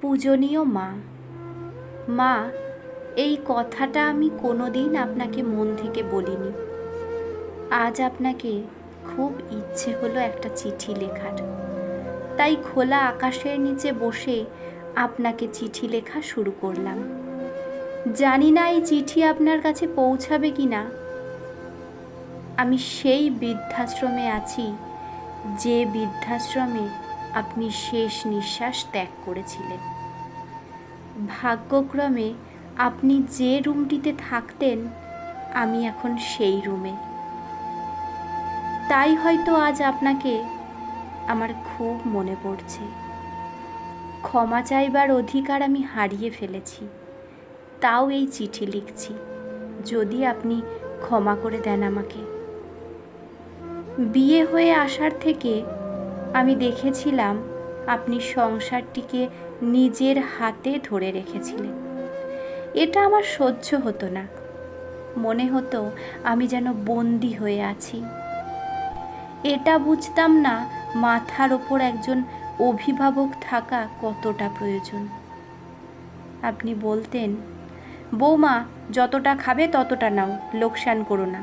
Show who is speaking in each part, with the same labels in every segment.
Speaker 1: পূজনীয় মা। মা, এই কথাটা আমি কোনোদিন আপনাকে মন থেকে বলিনি। আজ আপনাকে খুব ইচ্ছে হলো একটা চিঠি লেখার। তাই খোলা আকাশের নিচে বসে আপনাকে চিঠি লেখা শুরু করলাম। জানি না এই চিঠি আপনার কাছে পৌঁছাবে কি না আমি সেই বৃদ্ধাশ্রমে আছি, যে বৃদ্ধাশ্রমে আপনি শেষ নিঃশ্বাস ত্যাগ করেছিলেন। ভাগ্যক্রমে আপনি যে রুমটিতে থাকতেন, আমি এখন সেই রুমে। তাই হয়তো আজ আপনাকে আমার খুব মনে পড়ছে। ক্ষমা চাইবার অধিকার আমি হারিয়ে ফেলেছি। তাও এই চিঠি লিখছি, যদি আপনি ক্ষমা করে দেন আমাকে। বিয়ে হয়ে আসার থেকে আমি দেখেছিলাম আপনি সংসারটিকে নিজের হাতে ধরে রেখেছিলেন। এটা আমার সহ্য হতো না। মনে হতো আমি যেন বন্দি হয়ে আছি। এটা বুঝতাম না মাথার ওপর একজন অভিভাবক থাকা কতটা প্রয়োজন। আপনি বলতেন, বৌমা, যতটা খাবে ততটা নাও, লোকসান করো না।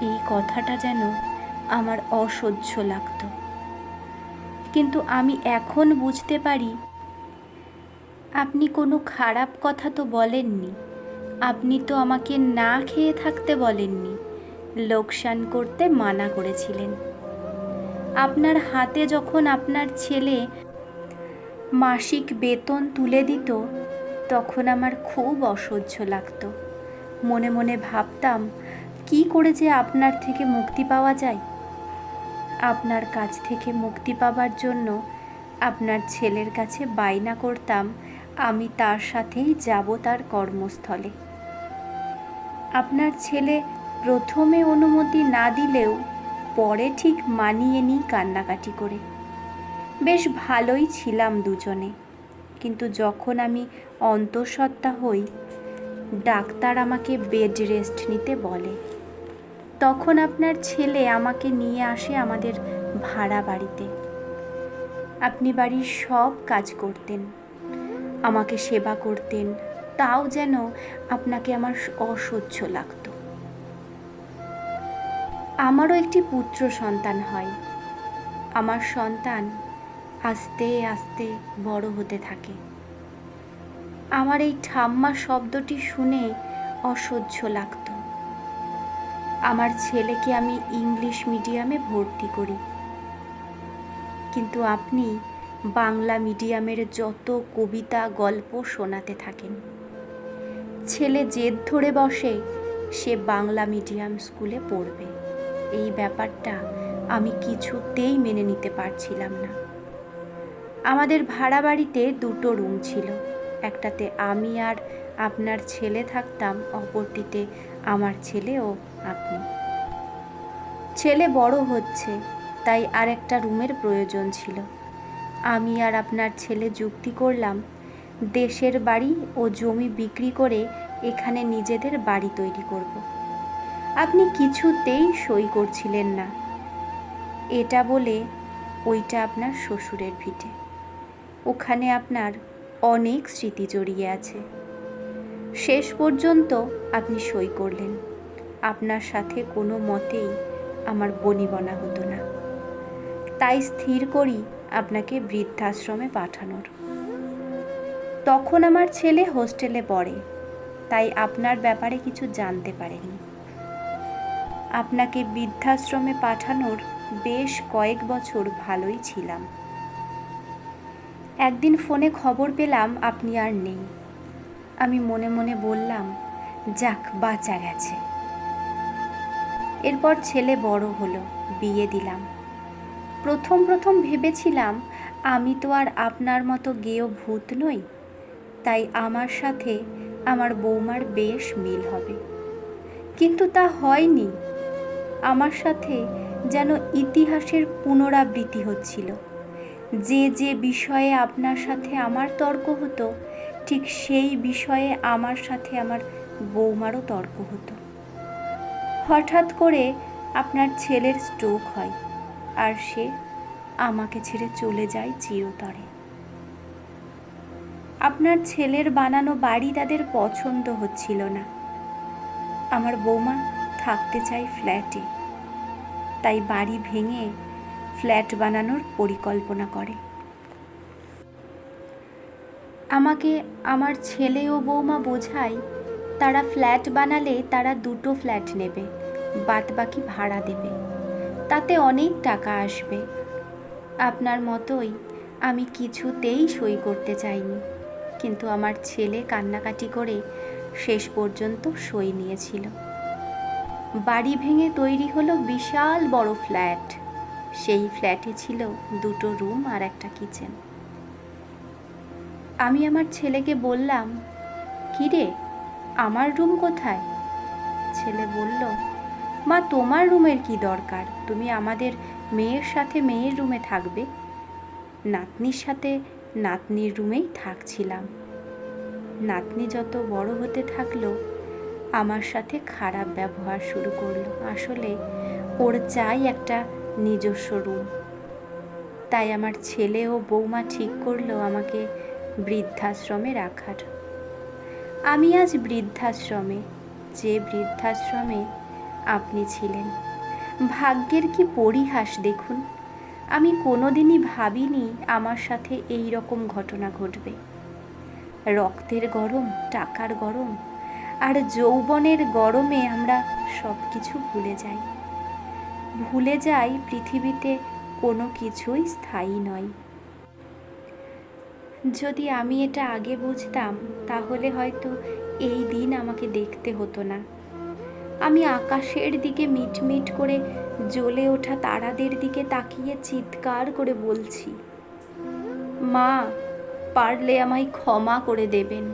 Speaker 1: এই কথাটা যেন আমার অসহ্য লাগতো। কিন্তু আমি এখন বুঝতে পারি, আপনি কোনো খারাপ কথা তো বলেননি। আপনি তো আমাকে না খেয়ে থাকতে বলেননি, লোকসান করতে মানা করেছিলেন। আপনার হাতে যখন আপনার ছেলে মাসিক বেতন তুলে দিত, তখন আমার খুব অসহ্য লাগতো। মনে মনে ভাবতাম, কি করে যে আপনার থেকে মুক্তি পাওয়া যায়। আপনার কাছ থেকে মুক্তি পাবার জন্য আপনার ছেলের কাছে বায়না করতাম, আমি তার সাথেই যাব তার কর্মস্থলে। আপনার ছেলে প্রথমে অনুমতি না দিলেও পরে ঠিক মানিয়ে নিই কান্নাকাটি করে। বেশ ভালোই ছিলাম দুজনে, কিন্তু যখন আমি অন্তঃসত্ত্বা হই, ডাক্তার আমাকে বেড রেস্ট নিতে বলে। তখন আপনার ছেলে আমাকে নিয়ে আসে আমাদের ভাড়া বাড়িতে। আপনি বাড়ির সব কাজ করতেন, আমাকে সেবা করতেন, তাও যেন আপনাকে আমার অসহ্য লাগতো। আমারও একটি পুত্র সন্তান হয়। আমার সন্তান আস্তে আস্তে বড় হতে থাকে। আমার এই ঠাম্মা শব্দটি শুনে অসহ্য লাগতো। আমার ছেলেকে আমি ইংলিশ মিডিয়ামে ভর্তি করি। কিন্তু আপনি বাংলা মিডিয়ামের যত কবিতা, গল্প শোনাতে থাকেন। ছেলে জেদ ধরে বসে, সে বাংলা মিডিয়াম স্কুলে পড়বে। এই ব্যাপারটা আমি কিছুতেই মেনে নিতে পারছিলাম না। আমাদের ভাড়া বাড়িতে দুটো রুম ছিল। একটাতে আমি আর আপনার ছেলে থাকতাম, অপরটিতে আমার ছেলে ও আপনি। ছেলে বড় হচ্ছে, তাই আর একটা রুমের প্রয়োজন ছিল। আমি আর আপনার ছেলে যুক্তি করলাম, দেশের বাড়ি ও জমি বিক্রি করে এখানে নিজেদের বাড়ি তৈরি করব। আপনি কিছুতেই সই করছিলেন না। এটা বলে ওইটা আপনার শ্বশুরের ভিটে। ওখানে আপনার অনেক স্মৃতি জড়িয়ে আছে। শেষ পর্যন্ত আপনি সই করলেন। আপনার সাথে কোনো মতেই আমার বনিবনা হতো না। তাই স্থির করি আপনাকে বৃদ্ধাশ্রমে পাঠানোর। তখন আমার ছেলে হোস্টেলে পড়ে, তাই আপনার ব্যাপারে কিছু জানতে পারেনি। আপনাকে বৃদ্ধাশ্রমে পাঠানোর বেশ কয়েক বছর ভালোই ছিলাম। একদিন ফোনে খবর পেলাম আপনি আর নেই। আমি মনে মনে বললাম, যাক, বাঁচা গেছে। এরপর ছেলে বড় হলো, বিয়ে দিলাম। প্রথম প্রথম ভেবেছিলাম, আমি তো আর আপনার মতো গেও ভূত নই, তাই আমার সাথে আমার বৌমার বেশ মিল হবে। কিন্তু তা হয়নি। আমার সাথে যেন ইতিহাসের পুনরাবৃত্তি হচ্ছিল। যে যে বিষয়ে আপনার সাথে আমার তর্ক হতো, ঠিক সেই বিষয়ে আমার সাথে আমার বৌমারও তর্ক হতো। হঠাৎ করে আপনার ছেলের স্ট্রোক হয় আর সে আমাকে ছেড়ে চলে যায় চিরতরে। আপনার ছেলের বানানো বাড়ি তাদের পছন্দ হচ্ছিল না। আমার বৌমা থাকতে চাই ফ্ল্যাটে তাই বাড়ি ভেঙে ফ্ল্যাট বানানোর পরিকল্পনা করে। আমাকে আমার ছেলে ও বৌমা বোঝায়, তারা ফ্ল্যাট বানালে তারা দুটো ফ্ল্যাট নেবে বাদ বাকি ভাড়া দেবে। তাতে অনেক টাকা আসবে। আপনার মতোই আমি কিছুতেই সই করতে চাইনি, কিন্তু আমার ছেলে কান্নাকাটি করে শেষ পর্যন্ত সই নিয়েছিল। বাড়ি ভেঙে তৈরি হলো বিশাল বড় ফ্ল্যাট। সেই ফ্ল্যাটে ছিল দুটো রুম আর একটা কিচেন। আমি আমার ছেলেকে বললাম কিরে আমার রুম কোথায়? ছেলে বলল, মা, তোমার রুমের কি দরকার? তুমি আমাদের মেয়ের সাথে মেয়ের রুমে থাকবে। নাতনির সাথে নাতনির রুমেই থাকছিলাম। নাতনি যত বড় হতে থাকল, আমার সাথে খারাপ ব্যবহার শুরু করল। আসলে ওর চাই একটা নিজস্ব রুম তাই আমার ছেলে ও বৌমা ঠিক করল আমাকে বৃদ্ধাশ্রমে রাখার। আমি আজ বৃদ্ধাশ্রমে, যে বৃদ্ধাশ্রমে আপনি ছিলেন। ভাগ্যের কি পরিহাস দেখুন? আমি কোনোদিনই ভাবিনি আমার সাথে এই রকম ঘটনা ঘটবে। রক্তের গরম, টাকার গরম, আর যৌবনের গরমে আমরা সব কিছু ভুলে যাই। ভুলে যাই পৃথিবীতে কোনো কিছুই স্থায়ী নয়। যদি আমি এটা আগে বুঝতাম, তাহলে হয়তো এই দিন আমাকে দেখতে হতো না। আমি আকাশের দিকে মিটমিট করে জ্বলে ওঠা তারাদের দিকে তাকিয়ে চিৎকার করে বলছি, মা, পারলে আমায় ক্ষমা করে দেবেন।